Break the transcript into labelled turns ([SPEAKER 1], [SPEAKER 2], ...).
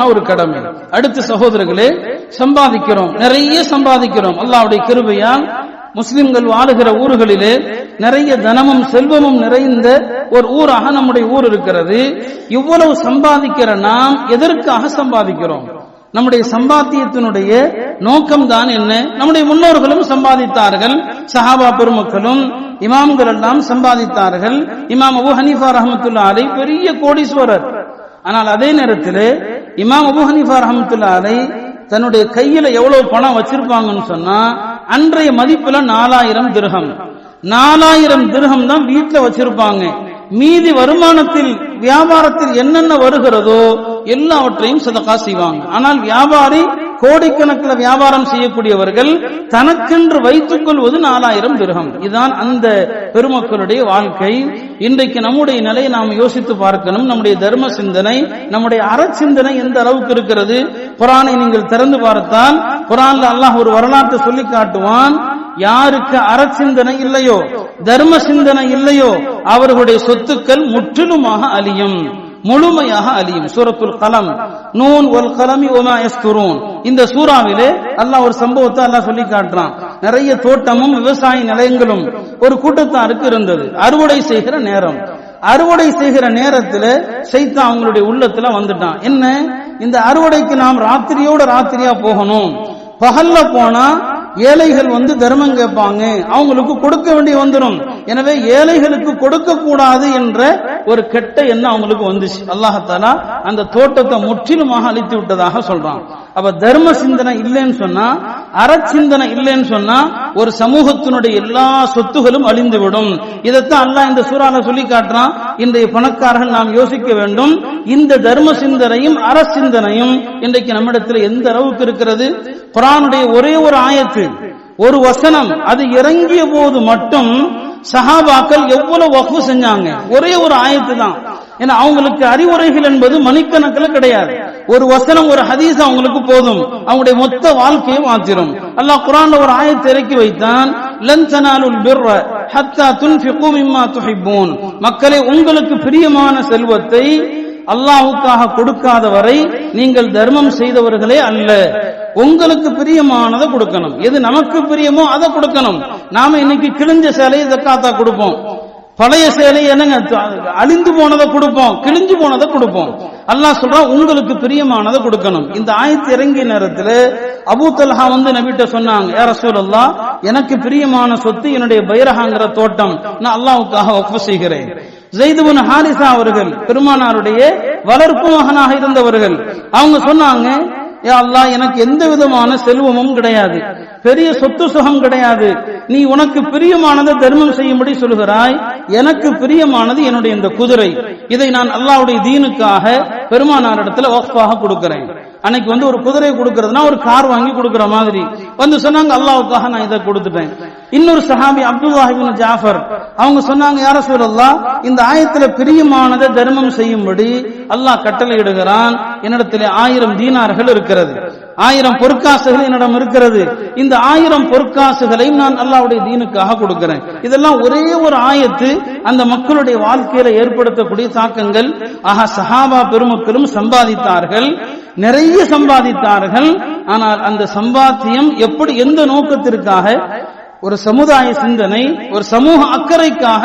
[SPEAKER 1] முக்கியமான ஒரு கடமை. அடுத்த சகோதரர்களே சம்பாதிக்கிறோம். நிறைய சம்பாதிக்கிறோம். அல்லாவுடைய கிருபையால் முஸ்லிம்கள் வாழுகிற ஊர்களிலே நிறைய தனமும் செல்வமும் நிறைந்த ஒரு ஊராக நம்முடைய ஊர் இருக்கிறது. இவ்வளவு சம்பாதிக்கிற நாம் எதற்காக சம்பாதிக்கிறோம்? நம்முடைய சம்பாத்தியத்தினுடைய நோக்கம் தான் என்ன? நம்முடைய முன்னோர்களும் சம்பாதித்தார்கள். சஹாபா பெருமக்களும் இமாம்கள் எல்லாம் சம்பாதித்தார்கள். இமாம் அபு ஹனீஃபா ரஹமத்துல்லா அலை பெரிய கோடீஸ்வரர். ஆனால் அதே நேரத்தில் இமாம் அபு ஹனீஃபா ரஹமத்துல்லா அலை தன்னுடைய கையில எவ்வளவு பணம் வச்சிருப்பாங்கன்னு சொன்னா அன்றைய மதிப்புல நாலாயிரம் திருகம் நாலாயிரம் திருகம் தான் வீட்டுல வச்சிருப்பாங்க. மீதி வருமானத்தில் வியாபாரத்தில் என்னென்ன வருகிறதோ எல்லாவற்றையும் சதக்கா செய்வாங்க. ஆனால் வியாபாரி கோடிக்கணக்கில் வியாபாரம் செய்யக்கூடியவர்கள் தனக்கென்று வைத்துக் கொள்வது நாலாயிரம் திருகம். இதுதான் அந்த பெருமக்களுடைய வாழ்க்கை. இன்றைக்கு நம்முடைய நிலையை நாம் யோசித்து பார்க்கணும். நம்முடைய தர்ம சிந்தனை நம்முடைய அறச்சிந்தனை எந்த அளவுக்கு இருக்கிறது? குரானை நீங்கள் திறந்து பார்த்தால் குரான்ல அல்லாஹ் ஒரு வரலாற்றை சொல்லி காட்டுவான். யாருக்கு அறச்சிந்தனை இல்லையோ தர்ம சிந்தனை இல்லையோ அவர்களுடைய சொத்துக்கள் முற்றிலுமாக அழியும். முழுமையாக அழியும். சூரத்துல் கலம். நூன் ஒல் கலமி ஒமா எஸ்துரூன் இந்த சூறாவிலே அல்லாஹ் ஒரு சம்பவத்தை அல்லாஹ் சொல்லி காட்டுறான். நிறைய தோட்டமும் விவசாய நிலையங்களும் ஒரு கூட்டத்தாருக்கு இருந்தது. அறுவடை செய்கிற நேரம். அறுவடை செய்கிற நேரத்துல சைத்தா அவங்களுடைய உள்ளத்துல வந்துட்டான். என்ன? இந்த அறுவடைக்கு நாம் ராத்திரியோட ராத்திரியா போகணும். பகல்ல போனா ஏழைகள் வந்து தர்மம் கேட்பாங்க. அவங்களுக்கு கொடுக்க வேண்டிய வந்துடும் எனவே ஏழைகளுக்கு கொடுக்க கூடாது என்ற ஒரு கெட்ட எண்ணம் அவங்களுக்கு வந்துச்சு. அல்லாஹாலா அந்த தோட்டத்தை முற்றிலுமாக அழித்து விட்டதாக சொல்றான். அப்ப தர்ம சிந்தனை இல்லைன்னு சொன்னா அறச்சிந்தனை இல்லைன்னு சொன்னா ஒரு சமூகத்தினுடைய எல்லா சொத்துகளும் அழிந்துவிடும். இதைத்தான் அல்லாஹ் இந்த சூறால சொல்லி காட்டுறான். இன்றைய பணக்காரர்கள் நாம் யோசிக்க வேண்டும். இந்த தர்ம சிந்தனையும் அரசிந்தனையும் இன்றைக்கு நம்மிடத்தில் எந்த அளவுக்கு இருக்கிறது? குரானுடைய ஒரே ஒரு ஆயத்து ஒரு வசனம் அது இறங்கிய போது மட்டும் சஹாபாக்கள் எவ்வளவு வகு செஞ்சாங்க? ஒரே ஒரு ஆயத்து தான் ஏன்னா அவங்களுக்கு அறிவுரைகள் என்பது மணிக்கணக்கில் கிடையாது. ஒரு வசனம் ஒரு ஹதீஸ் அவங்களுக்கு போதும். அவங்களுடைய மொத்த வாழ்க்கையை மாத்திரும். அல்லாஹ் குரான்ல ஒரு ஆயத்தை இறக்கி வைத்தான். லன் பிர்ர ஹத்தா துன்ஃபிகு மிம்மா துஹிப்பூன். மக்களே உங்களுக்கு பிரியமான செல்வத்தை அல்லாஹுக்காக கொடுக்காத வரை நீங்கள் தர்மம் செய்தவர்களே அல்ல. உங்களுக்கு பிரியமானதை கொடுக்கணும். எது நமக்கு பிரியமோ அதை கொடுக்கணும். நாம இன்னைக்கு கிழிஞ்ச சேலையை ஜக்காத்தா கொடுப்போம். பழைய சேலை என்னங்க? அழிந்து போனதை கொடுப்போம் கிழிஞ்சு போனதை கொடுப்போம். அல்லாஹ் சொல்றான் உங்களுக்கு பிரியமானதை கொடுக்கணும். இந்த ஆயத்து இறங்கிய நேரத்தில் அபு தல்ஹா வந்து நபிட்ட சொன்னாங்க யார சூழல்லா எனக்கு பிரியமான சொத்து என்னுடைய பைரஹாங்கிற தோட்டம். நான் அல்லாவுக்காக ஒப்பு செய்கிறேன். ஜெய்துபுன் ஹாரிசா அவர்கள் பெருமானாருடைய வளர்ப்பு மகனாக இருந்தவர்கள் அவங்க சொன்னாங்க யா அல்லாஹ் எனக்கு எந்த விதமான செல்வமும் கிடையாது. பெரிய சொத்து சுகம் கிடையாது. நீ உனக்கு பிரியமானதை தர்மம் செய்யும்படி சொல்கிறாய். எனக்கு பிரியமானது என்னுடைய இந்த குதிரை. இதை நான் அல்லாவுடைய தீனுக்காக பெருமானார் இடத்துல வக்ஃபாக கொடுக்கிறேன். அன்னைக்கு வந்து ஒரு குதிரை கொடுக்கறதுனா ஒரு கார் வாங்கி கொடுக்கற மாதிரி. வந்து சொன்னாங்க அல்லாவுக்காக நான் இதை கொடுத்துட்டேன். இன்னொரு சஹாபி அப்துல்லாஹிபின் ஜாஃபர் அவங்க சொன்னாங்க யார சொல்லலாம் இந்த ஆயத்துல பிரியமானதை தர்மம் செய்யும்படி அல்லாஹ் கட்டளை இடுகிறான் என்னிடத்தில் ஆயிரம் தீனார்கள் இருக்கிறது. ஆயிரம் பொற்காசுகள் என்னிடம் இருக்கிறது. இந்த ஆயிரம் பொற்காசுகளையும் நான் அல்லாவுடைய தீனுக்காக கொடுக்கிறேன். இதெல்லாம் ஒரே ஒரு ஆயத்து அந்த மக்களுடைய வாழ்க்கையில ஏற்படுத்தக்கூடிய தாக்கங்கள். ஆக சஹாபா பெருமக்களும் சம்பாதித்தார்கள். நிறைய சம்பாதித்தார்கள். ஆனால் அந்த சம்பாத்தியம் எப்படி எந்த நோக்கத்திற்காக? ஒரு சமுதாய சிந்தனை ஒரு சமூக அக்கறைக்காக